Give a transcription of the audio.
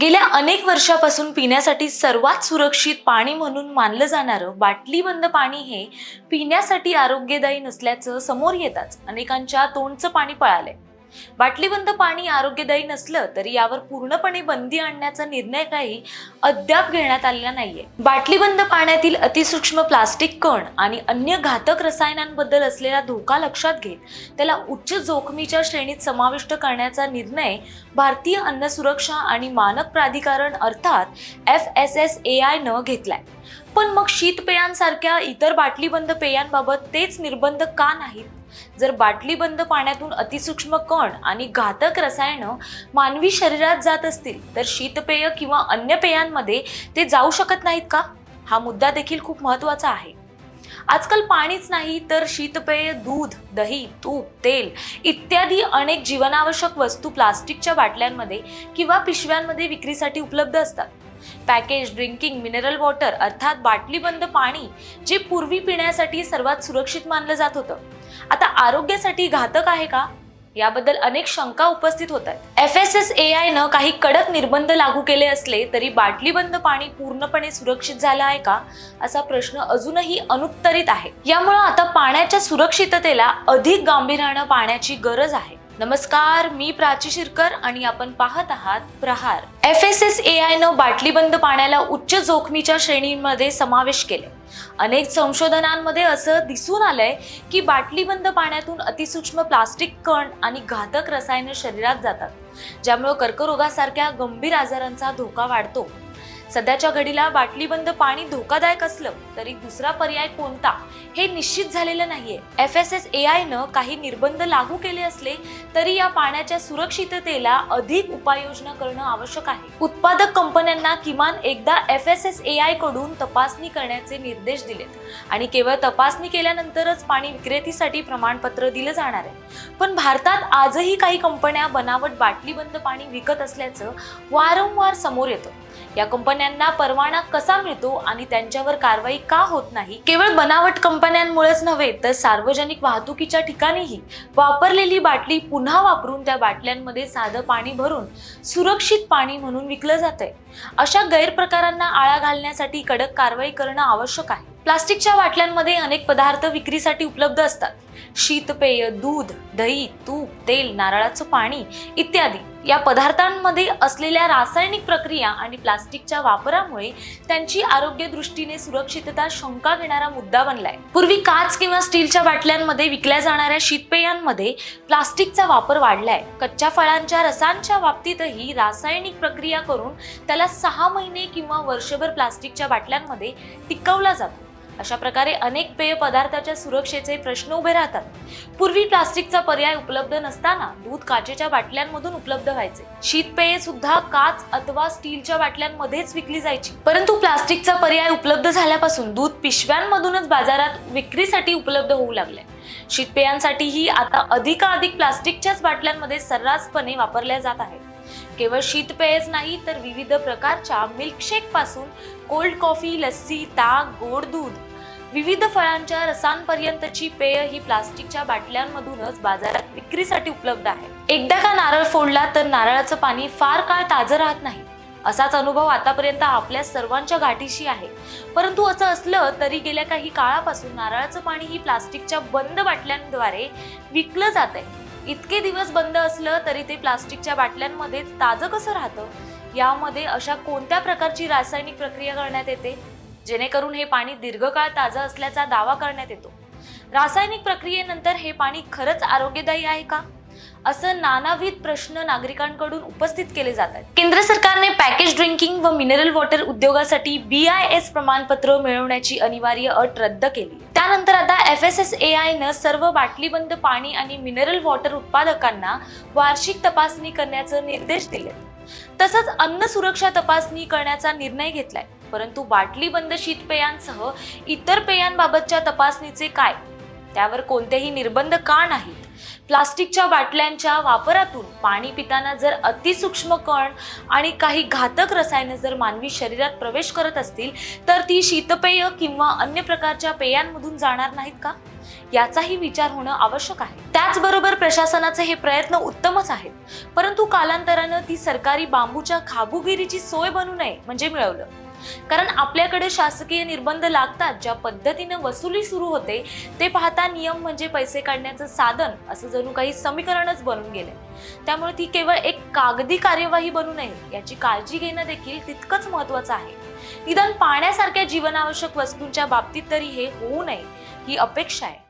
गेल्या अनेक वर्षापासून पिण्यासाठी सर्वात सुरक्षित पाणी म्हणून मानलं जाणारं बाटलीबंद पाणी हे पिण्यासाठी आरोग्यदायी नसल्याचं समोर येताच अनेकांच्या तोंडचं पाणी पळालंय. बाटलीबंद पाणी आरोग्यदायी नसलं तरी यावर पूर्णपणे बंदी आणण्याचा निर्णय काही अद्याप घेण्यात आलेला नाहीये. बाटलीबंद पाण्यातील अतिसूक्ष्म प्लास्टिक कण आणि अन्य घातक रसायनांबद्दल असलेला धोका लक्षात घेत त्याला उच्च जोखमीच्या श्रेणीत समाविष्ट करण्याचा निर्णय भारतीय अन्न सुरक्षा आणि मानक प्राधिकरण अर्थात F S S A I न घेतलाय. पण मग शीतपेयांसारख्या इतर बाटलीबंद पेयांबाबत तेच निर्बंध का नाहीत? जर बाटलीबंद पाण्यातून अतिसूक्ष्म कण आणि घातक रसायनं मानवी शरीरात जात असतील तर शीतपेय किंवा अन्य पेयांमध्ये ते जाऊ शकत नाहीत का? हा मुद्दा देखील खूप महत्त्वाचा आहे. आजकाल पाणीच नाही तर शीतपेय दूध दही तूप तेल इत्यादी अनेक जीवनावश्यक वस्तू प्लास्टिकच्या बाटल्यांमध्ये किंवा पिशव्यांमध्ये विक्रीसाठी उपलब्ध असतात. पॅकेज ड्रिंकिंग मिनरल वॉटर अर्थात बाटलीबंद पाणी जे पूर्वी पिण्यासाठी सर्वात सुरक्षित मानलं जात होतं. आता आरोग्यासाठी घातक आहे का? याबद्दल अनेक शंका उपस्थित होत आहेत. F S S A I न काही कडक निर्बंध लागू केले असले तरी बाटलीबंद पाणी पूर्णपणे सुरक्षित झालं आहे का? असा प्रश्न अजूनही अनुत्तरित आहे. यामुळे आता पाण्याच्या सुरक्षिततेला अधिक गांभीर्यानं पाण्याची गरज आहे. नमस्कार मी प्राची शिरकर आणि आपण पाहत आहात Prahaar. F S S A I न बाटलीबंद पाण्याला उच्च जोखमीच्या श्रेणीमध्ये समावेश केले अनेक संशोधनांमध्ये असं दिसून आलंय की बाटलीबंद पाण्यातून अतिसूक्ष्म प्लास्टिक कण आणि घातक रसायनं शरीरात जातात. ज्यामुळे कर्करोगासारख्या गंभीर आजारांचा धोका वाढतो. सध्याच्या घडीला बाटलीबंद पाणी धोकादायक असलं तरी दुसरा पर्याय कोणता हे निश्चित झालेलं नाहीये. एफ एस एस ए आयनं न काही निर्बंध लागू केले असले तरी या पाण्याच्या सुरक्षिततेला अधिक उपाययोजना करणं आवश्यक आहे. उत्पादक कंपन्यांना किमान एकदा एफ एस एस ए आयकडून तपासणी करण्याचे निर्देश दिलेत आणि केवळ तपासणी केल्यानंतरच पाणी विक्रेतीसाठी प्रमाणपत्र दिलं जाणार आहे. पण भारतात आजही काही कंपन्या बनावट बाटलीबंद पाणी विकत असल्याचं वारंवार समोर येतं. या कंपन्यांना परवाना कसा मिळतो आणि त्यांच्यावर कारवाई का होत नाही? केवळ बनावट कंपन्यांमुळेच नव्हे तर सार्वजनिक वाहतुकीच्या ठिकाणीही वापरलेली बाटली पुन्हा वापरून त्या बाटल्यांमध्ये साधं पाणी भरून सुरक्षित पाणी म्हणून विकलं जातंय. अशा गैरप्रकारांना आळा घालण्यासाठी कडक कारवाई करणं आवश्यक आहे. प्लास्टिकच्या बाटल्यांमध्ये अनेक पदार्थ विक्रीसाठी उपलब्ध असतात. शीतपेय दूध दही तूप तेल नारळाचं पाणी इत्यादी. या पदार्थांमध्ये असलेल्या रासायनिक प्रक्रिया आणि प्लास्टिकच्या वापरामुळे त्यांची आरोग्य दृष्टीने सुरक्षितता शंका घेणारा मुद्दा बनलाय. पूर्वी काच किंवा स्टीलच्या बाटल्यांमध्ये विकल्या जाणाऱ्या शीतपेयांमध्ये प्लास्टिकचा वापर वाढलाय. कच्च्या फळांच्या रसांच्या बाबतीतही रासायनिक प्रक्रिया करून त्याला सहा महिने किंवा वर्षभर प्लास्टिकच्या बाटल्यांमध्ये टिकवला जातो. अशा प्रकारे अनेक पेय पदार्थाच्या सुरक्षेचे प्रश्न उभे राहतात. पूर्वी प्लास्टिकचा पर्याय उपलब्ध नसताना दूध काचेच्या बाटल्यांमधून उपलब्ध व्हायचे. शीतपेये सुद्धा काच अथवा स्टीलच्या बाटल्यांमध्येच विकली जायची. परंतु प्लास्टिकचा पर्याय उपलब्ध झाल्यापासून दूध पिशव्यांमधूनच बाजारात विक्रीसाठी उपलब्ध होऊ लागले. शीतपेयांसाठीही आता अधिकाधिक प्लास्टिकच्याच बाटल्यांमध्ये सर्रासपणे वापरल्या जात आहेत. केवळ शीतपेयच नाही तर विविध प्रकारच्या मिल्कशेकपासून कोल्ड कॉफी लस्सी ताक गोड दूध विविध फळांच्या रसांपर्यंतची पेय ही प्लास्टिकच्या बाटल्यांमधूनच बाजारात विक्रीसाठी उपलब्ध आहे. एकदा का नारळ फोडला तर नारळाचं पाणी फार काळ ताजं राहत नाही. असाच अनुभव आतापर्यंत आपल्या सर्वांच्या गाठीशी आहे. परंतु असं असलं तरी गेल्या काही काळापासून नारळाचं पाणी ही प्लास्टिकच्या बंद बाटल्यांद्वारे विकलं जात आहे इतके दिवस बंद असलं तरी ते प्लास्टिकच्या बाटल्यांमध्ये ताजं कसं राहतं? यामध्ये अशा कोणत्या प्रकारची रासायनिक प्रक्रिया करण्यात येते? जेणेकरून हे पाणी दीर्घकाळ ताजं असल्याचा दावा करण्यात येतो. रासायनिक प्रक्रियेनंतर हे पाणी खरंच आरोग्यदायी आहे का? असं नानाविध प्रश्न नागरिकांकडून उपस्थित केले जातात केंद्र सरकारने पॅकेज ड्रिंकिंग व मिनरल वॉटर उद्योगासाठी बी आय एस प्रमाणपत्र मिळवण्याची अनिवार्य अट रद्द केली. त्यानंतर आता F S S A I न सर्व बाटलीबंद पाणी आणि मिनरल वॉटर उत्पादकांना वार्षिक तपासणी करण्याचे निर्देश दिले. तसंच अन्न सुरक्षा तपासणी करण्याचा निर्णय घेतलाय. परंतु बाटलीबंद शीतपेयांसह इतर पेयांबाबतच्या तपासणीचे काय? त्यावर कोणतेही निर्बंध का नाहीत? प्लास्टिकच्या बाटल्यांच्या वापरातून पाणी पिताना जर अतिसूक्ष्म कण आणि काही घातक रसायनं जर मानवी शरीरात प्रवेश करत असतील तर ती शीतपेय किंवा अन्य प्रकारच्या पेयांमधून जाणार नाहीत का? याचाही विचार होणं आवश्यक आहे. त्याचबरोबर प्रशासनाचे हे प्रयत्न उत्तमच आहेत. परंतु कालांतरानं ती सरकारी बांबूच्या खाबुगिरीची सोय बनू नये म्हणजे मिळवलं. कारण आपल्याकडे शासकीय निर्बंध लागतात ज्या पद्धतीनं वसुली सुरू होते ते पाहता नियम म्हणजे पैसे काढण्याचं साधन असं जणू काही समीकरणच बनून गेले त्यामुळे ती केवळ एक कागदी कार्यवाही बनू नये याची काळजी घेणं देखील तितकंच महत्वाचं आहे. निदान पाण्यासारख्या जीवनावश्यक वस्तूंच्या बाबतीत तरी हे होऊ नये ही अपेक्षा आहे.